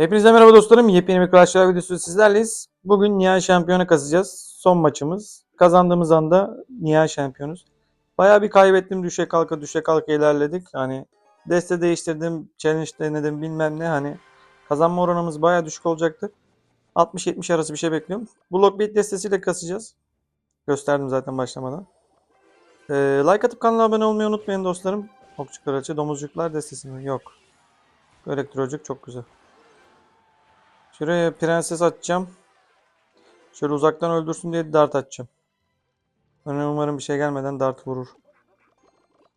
Hepinize merhaba dostlarım. Yepyeni bir Clash Royale videosu sizlerleyiz. Bugün Nihai Şampiyonu kasacağız. Son maçımız. Kazandığımız anda Nihai Şampiyonuz. Bayağı bir kaybettim. Düşe kalka düşe kalka ilerledik. Hani deste değiştirdim, challenge denedim bilmem ne. Hani kazanma oranımız bayağı düşük olacaktı. 60-70 arası bir şey bekliyorum. Bu Lockbait destesiyle kasacağız. Gösterdim zaten başlamadan. Ee, like atıp kanala abone olmayı unutmayın dostlarım. Okçu Kraliçe domuzcuklar destesi mi? Yok. Elektrocuk çok güzel. Şuraya prenses atacağım. Şöyle uzaktan öldürsün diye dart atacağım. Önüne umarım bir şey gelmeden dart vurur.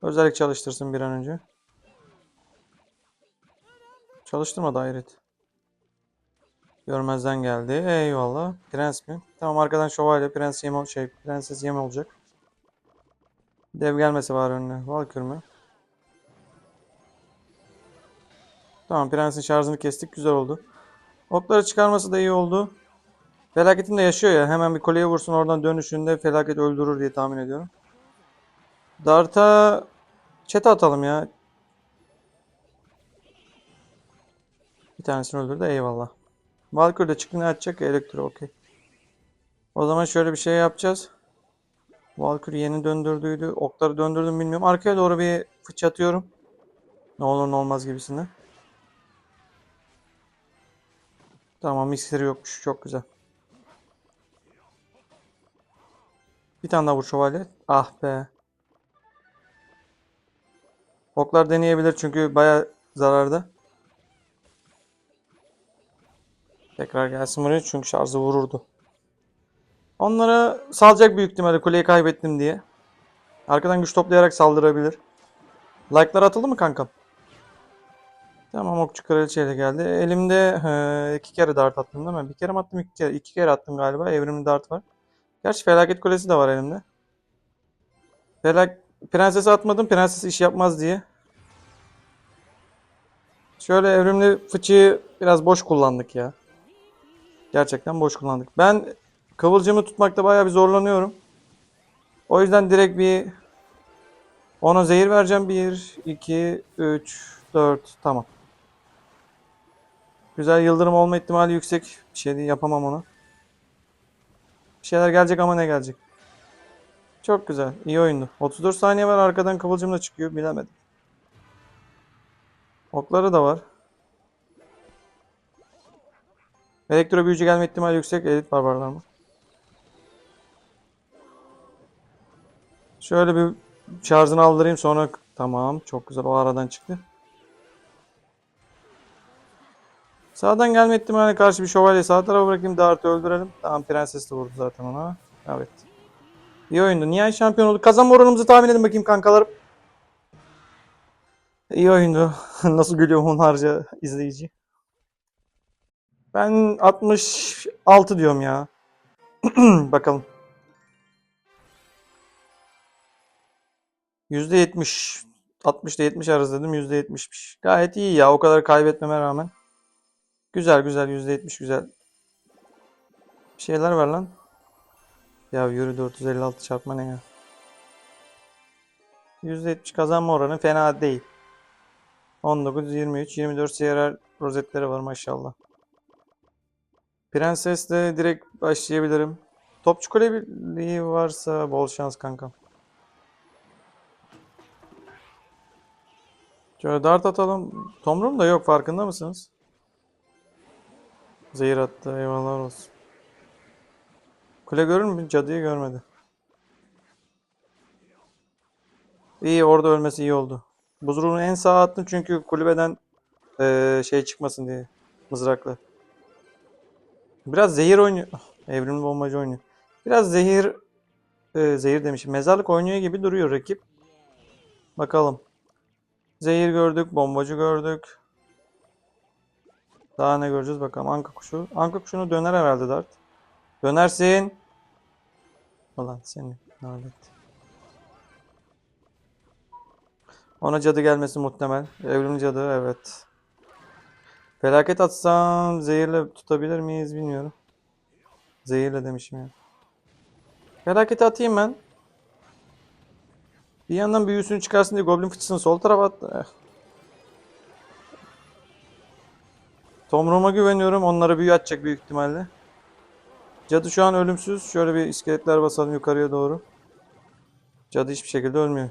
Özellik çalıştırsın bir an önce. Çalıştırmadı hayret. Görmezden geldi. Eyvallah. Prens mi? Tamam arkadan şövalye. Prens yem şey, prenses yem olacak. Dev gelmesi var önüne. Valkür mü? Tamam prensin şarjını kestik. Güzel oldu. Okları çıkarması da iyi oldu. Felaketin de yaşıyor ya. Hemen bir kolye vursun oradan dönüşünde felaket öldürür diye tahmin ediyorum. Dart'a çete atalım ya. Bir tanesini öldürdü eyvallah. Valkyrie de çıktı ne atacak? Elektro okey. O zaman şöyle bir şey yapacağız. Valkyrie yeni döndürdüydü. Okları döndürdüm bilmiyorum. Arkaya doğru bir fıç atıyorum. Ne olur ne olmaz gibisinden. Tamam iksiri yokmuş. Çok güzel. Bir tane daha vur şövalye. Ah be. Oklar deneyebilir çünkü baya zararda. Tekrar gelsin buraya çünkü şarjı vururdu. Onlara salacak büyük ihtimalle kuleyi kaybettim diye. Arkadan güç toplayarak saldırabilir. Like'lar atıldı mı kankam? Tamam okçu kraliçeyle geldi. Elimde e, iki kere dart attım değil mi? Bir kere mi attım iki kere? İki kere attım galiba. Evrimli dart var. Gerçi felaket kulesi de var elimde. Felak prensesi atmadım. Prenses iş yapmaz diye. Şöyle evrimli fıçıyı biraz boş kullandık ya. Gerçekten boş kullandık. Ben kıvılcımı tutmakta bayağı bir zorlanıyorum. O yüzden direkt bir ona zehir vereceğim. 1, 2, 3, 4. Tamam. Güzel yıldırım olma ihtimali yüksek. Bir şey değil yapamam onu. Bir şeyler gelecek ama ne gelecek? Çok güzel. İyi oyundu. 34 saniye var arkadan kıvılcım da çıkıyor. Bilemedim. Okları da var. Elektro büyücü gelme ihtimali yüksek. Elit barbarlar mı? Şöyle bir şarjını aldırayım sonra tamam çok güzel o aradan çıktı. Sağdan gelme ihtimaline karşı bir şövalye sağ tarafa bırakayım Dart'ı öldürelim. Tamam prenses de vurdu zaten ona. Evet. İyi oyundu. Nihai şampiyon olduk. Kazanma oranımızı tahmin edin bakayım kankalarım. İyi oyundu. Nasıl gülüyor onlarca izleyici. Ben 66 diyorum ya. Bakalım. %70. 60 ile 70 arası dedim. %70'miş. Gayet iyi ya. O kadar kaybetmeme rağmen. Güzel güzel. %70 güzel. Bir şeyler var lan. Ya yürü 456 çarpma ne ya. %70 kazanma oranı fena değil. 19, 23, 24 CRR rozetleri var maşallah. Prensesle direkt başlayabilirim. Topçu kuleliği varsa bol şans kankam. Şöyle dart atalım. Tomrum da yok farkında mısınız? Zehir attı eyvallah olsun. Kule görür mü? Cadıyı görmedi. İyi orada ölmesi iyi oldu. Buzruğunu en sağa attım çünkü kulübeden eee, şey çıkmasın diye. Mızrakla. Biraz zehir oynuyor. Ah, Evrimli bombacı oynuyor. Biraz zehir eee, zehir demişim. Mezarlık oynuyor gibi duruyor rakip. Bakalım. Zehir gördük, bombacı gördük. Daha ne göreceğiz bakalım. Anka kuşu. Anka kuşunu döner herhalde Dart. Dönersin. Ulan seni lanet. Ona cadı gelmesi muhtemel. Evrimli cadı evet. Felaket atsam zehirle tutabilir miyiz bilmiyorum. Zehirle demişim ya. Felaket atayım ben. Bir yandan büyüsünü çıkarsın diye Goblin fıçısını sol tarafa. Eh. Tomrum'a güveniyorum. Onlara büyü atacak büyük ihtimalle. Cadı şu an ölümsüz. Şöyle bir iskeletler basalım yukarıya doğru. Cadı hiçbir şekilde ölmüyor.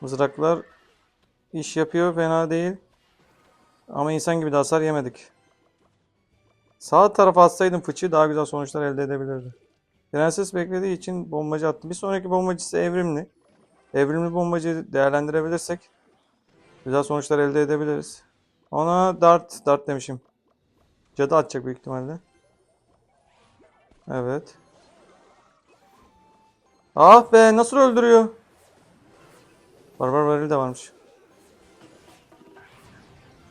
Mızraklar iş yapıyor. Fena değil. Ama insan gibi de hasar yemedik. Sağ tarafa atsaydım fıçı daha güzel sonuçlar elde edebilirdi. Prenses beklediği için bombacı attı. Bir sonraki bombacısı evrimli. Evrimli bombacı değerlendirebilirsek güzel sonuçlar elde edebiliriz. Ona dart, dart demişim. Cadı atacak büyük ihtimalle. Evet. Ah be nasıl öldürüyor? Barbar varil de varmış.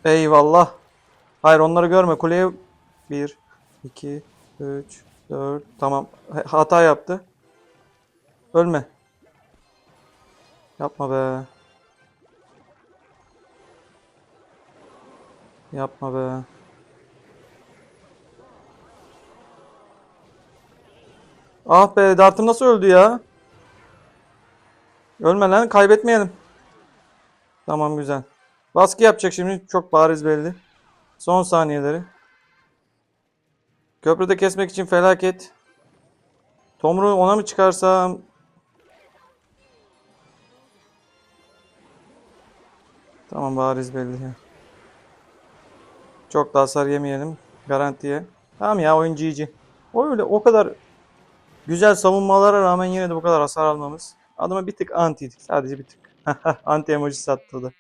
Eyvallah. Hayır onları görme. Kuleye 1, 2, 3, 4. Tamam. Hata yaptı. Ölme. Yapma be. Yapma be. Ah be Dart'ım nasıl öldü ya? Ölme lan kaybetmeyelim. Tamam güzel. Baskı yapacak şimdi çok bariz belli. Son saniyeleri. Köprüde kesmek için felaket. Tomruğu ona mı çıkarsam? Tamam bariz belli ya. Çok da hasar yemeyelim garantiye. Tamam ya oyun GG. O öyle o kadar güzel savunmalara rağmen yine de bu kadar hasar almamız. Adama bir tık antiydik. Sadece bir tık. Anti emoji sattırdı.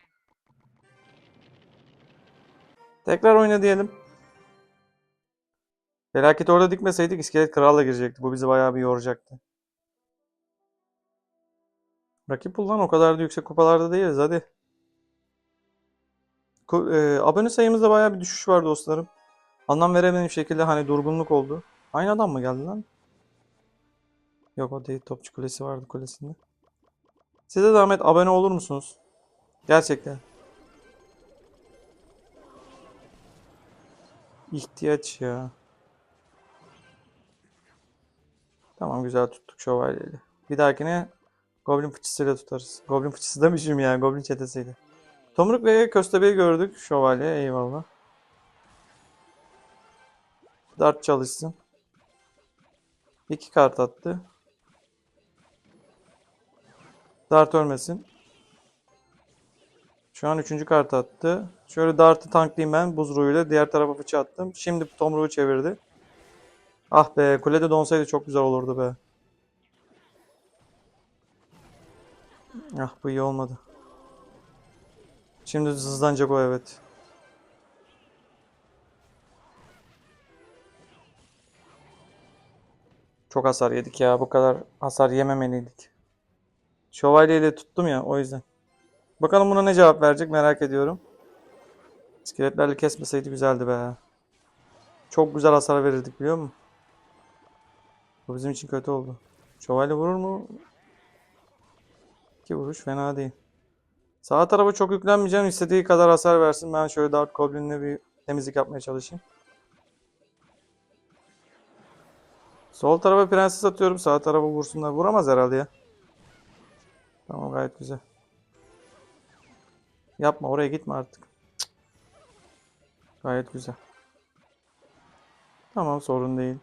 Tekrar oyna diyelim. Felaketi orada dikmeseydik iskelet kralla girecekti. Bu bizi bayağı bir yoracaktı. Rakip bulan o kadar da yüksek kupalarda değiliz hadi. E, abone sayımızda bayağı bir düşüş var dostlarım. Anlam veremediğim şekilde hani durgunluk oldu. Aynı adam mı geldi lan? Yok o değil. Topçu Kulesi vardı kulesinde. Size zahmet abone olur musunuz? Gerçekten. İhtiyaç ya. Tamam güzel tuttuk şövalyeyle. Bir dahakine Goblin fıçısıyla tutarız. Goblin fıçısı demişim ya. Goblin çetesiyle. Tomruk ve Köstebeği gördük. Şövalye eyvallah. Dart çalışsın. İki kart attı. Dart ölmesin. Şu an üçüncü kart attı. Şöyle Dart'ı tanklayayım ben buzruğuyla. Diğer tarafa fıçı attım. Şimdi Tomruk'u çevirdi. Ah be kulede donsaydı çok güzel olurdu be. Ah bu iyi olmadı. Şimdi hızlanacak o evet. Çok hasar yedik ya. Bu kadar hasar yememeliydik. Şövalyeyle tuttum ya o yüzden. Bakalım buna ne cevap verecek merak ediyorum. İskeletlerle kesmeseydi güzeldi be. Çok güzel hasar verirdik biliyor musun? Bu bizim için kötü oldu. Şövalye vurur mu? İki vuruş fena değil. Sağ tarafa çok yüklenmeyeceğim. İstediği kadar hasar versin. Ben şöyle Dark Goblin'le bir temizlik yapmaya çalışayım. Sol tarafa prenses atıyorum. Sağ tarafa vursunlar. Vuramaz herhalde ya. Tamam gayet güzel. Yapma oraya gitme artık. Cık. Gayet güzel. Tamam sorun değil.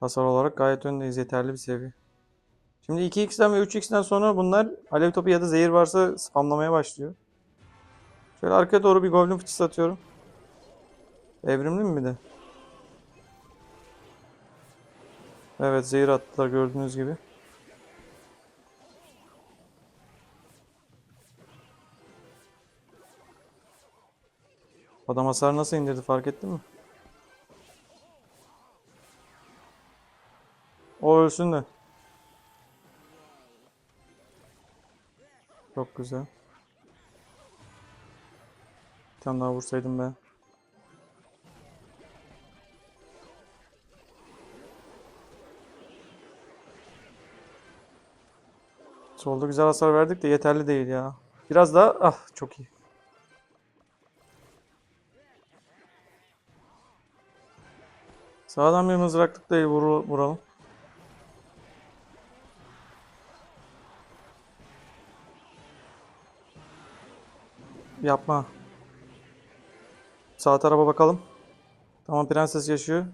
Hasar olarak gayet öndeyiz. Yeterli bir seviye. Şimdi 2x'ten ve 3x'ten sonra bunlar alev topu ya da zehir varsa spamlamaya başlıyor. Şöyle arkaya doğru bir goblin fıçısı atıyorum. Evrimli mi bir de? Evet zehir attılar gördüğünüz gibi. Adam hasar nasıl indirdi fark ettin mi? O ölsün de. Çok güzel. Bir tane daha vursaydım ben. Solda güzel hasar verdik de yeterli değil ya. Biraz daha ah çok iyi. Sağdan bir mızraklıkla vur vuralım. Yapma. Sağ tarafa bakalım. Tamam prenses yaşıyor.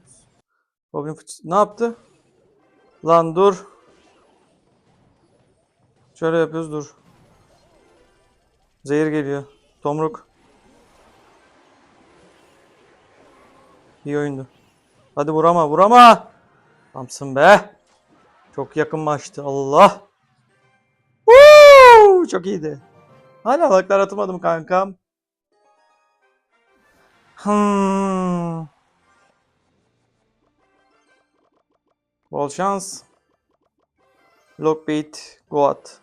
Goblin fıç... Ne yaptı? Lan dur. Şöyle yapıyoruz dur. Zehir geliyor. Tomruk. İyi oyundu. Hadi vurama vurama. Tamsın be. Çok yakın maçtı. Allah. Woo! Çok iyiydi. Hala laklar atamadım kankam. Hmm. Bol şans. Lockbait, Goat.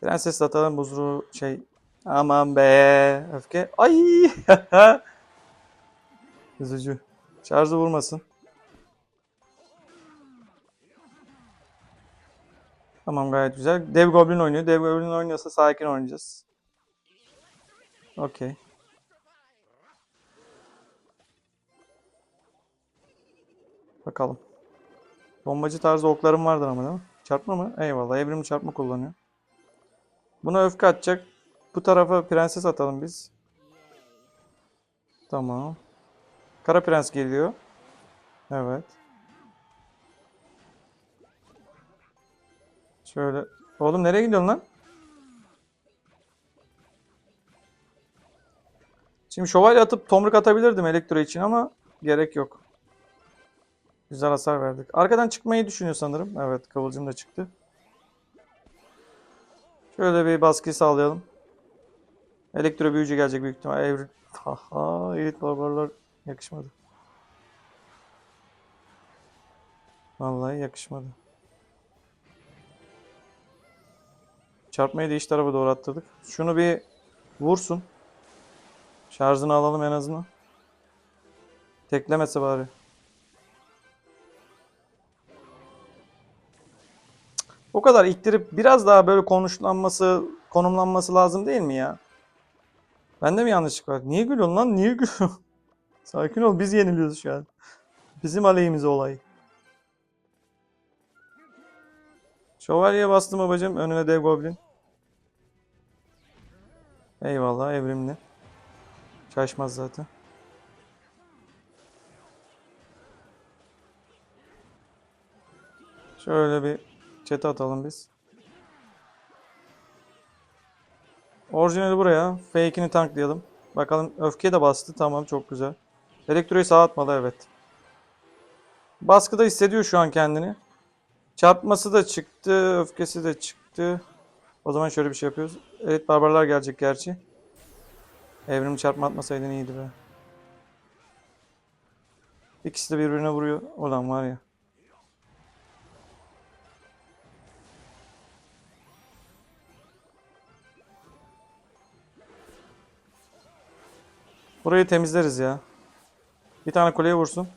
Prenses atalım buzru şey. Aman be. Öfke. Ay. Üzücü. Şarjı vurmasın. Tamam gayet güzel. Dev Goblin oynuyor. Dev Goblin oynuyorsa sakin oynayacağız. Okey. Bakalım. Bombacı tarzı oklarım vardır ama değil mi? Çarpma mı? Eyvallah. Evrim çarpma kullanıyor. Buna öfke atacak. Bu tarafa prenses atalım biz. Tamam. Kara prens geliyor. Evet. Şöyle. Oğlum nereye gidiyorsun lan? Şimdi şövalye atıp tomruk atabilirdim elektro için ama gerek yok. Güzel hasar verdik. Arkadan çıkmayı düşünüyor sanırım. Evet kıvılcım da çıktı. Şöyle bir baskı sağlayalım. Elektro büyücü gelecek büyük ihtimal. Evri... Haha evet barbarlar yakışmadı. Vallahi yakışmadı. Çarpmayı da iç tarafa doğru attırdık. Şunu bir vursun. Şarjını alalım en azından. Teklemese bari. O kadar iktirip biraz daha böyle konuşlanması, konumlanması lazım değil mi ya? Bende mi yanlışlık var? Niye gülüyorsun lan? Niye gülüyorsun? Sakin ol. Biz yeniliyoruz şu an. Bizim aleyhimize olay. Şövalye bastım babacım. Önüne dev goblin. Eyvallah evrimli. Şaşmaz zaten. Şöyle bir çete atalım biz. Orijinali buraya. Fake'ini tanklayalım. Bakalım öfke de bastı. Tamam çok güzel. Elektroyu sağa atmalı evet. Baskıda hissediyor şu an kendini. Çarpması da çıktı. Öfkesi de çıktı. O zaman şöyle bir şey yapıyoruz. Evet barbarlar gelecek gerçi. Evrim çarpma atmasaydın iyiydi be. İkisi de birbirine vuruyor. Ulan var ya. Burayı temizleriz ya. Bir tane kuleye vursun.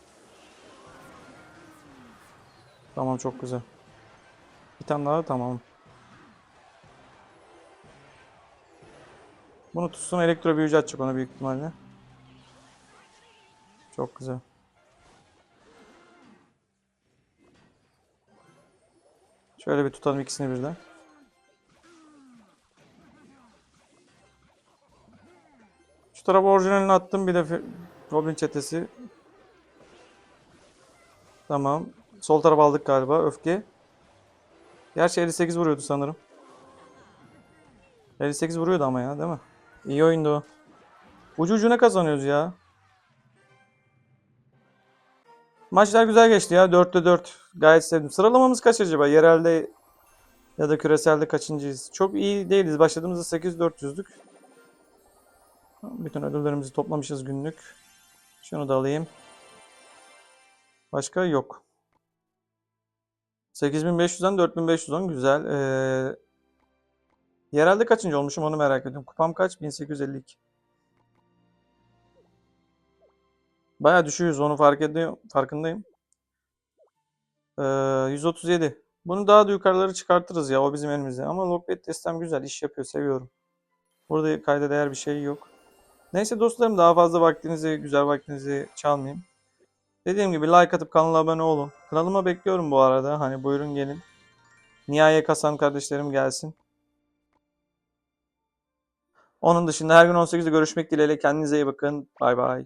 Tamam çok güzel. Bir tane daha tamam. Bunu tutsun elektro büyücü atacak ona büyük ihtimalle. Çok güzel. Şöyle bir tutalım ikisini birden. Şu tarafa orijinalini attım bir de Goblin çetesi. Tamam. Sol tarafa aldık galiba öfke. Gerçi 58 vuruyordu sanırım. 58 vuruyordu ama ya değil mi? İyi oyundu. Ucu ucuna kazanıyoruz ya. Maçlar güzel geçti ya. 4'te 4. Gayet sevdim. Sıralamamız kaç acaba? Yerelde ya da küreselde kaçıncıyız? Çok iyi değiliz. Başladığımızda 8-400'lük. Bütün ödüllerimizi toplamışız günlük. Şunu da alayım. Başka yok. 8500'den 4510 güzel. Ee, yerelde kaçıncı olmuşum onu merak ediyorum. Kupam kaç? 1852. Bayağı düşüyoruz onu fark ediyorum. Farkındayım. Ee, 137. Bunu daha da yukarıları çıkartırız ya o bizim elimizde. Ama Lockbait destem güzel iş yapıyor seviyorum. Burada kayda değer bir şey yok. Neyse dostlarım daha fazla vaktinizi, güzel vaktinizi çalmayayım. Dediğim gibi like atıp kanala abone olun. Kanalıma bekliyorum bu arada. Hani buyurun gelin. Nihayet kasan kardeşlerim gelsin. Onun dışında her gün 18'de görüşmek dileğiyle kendinize iyi bakın. Bay bay.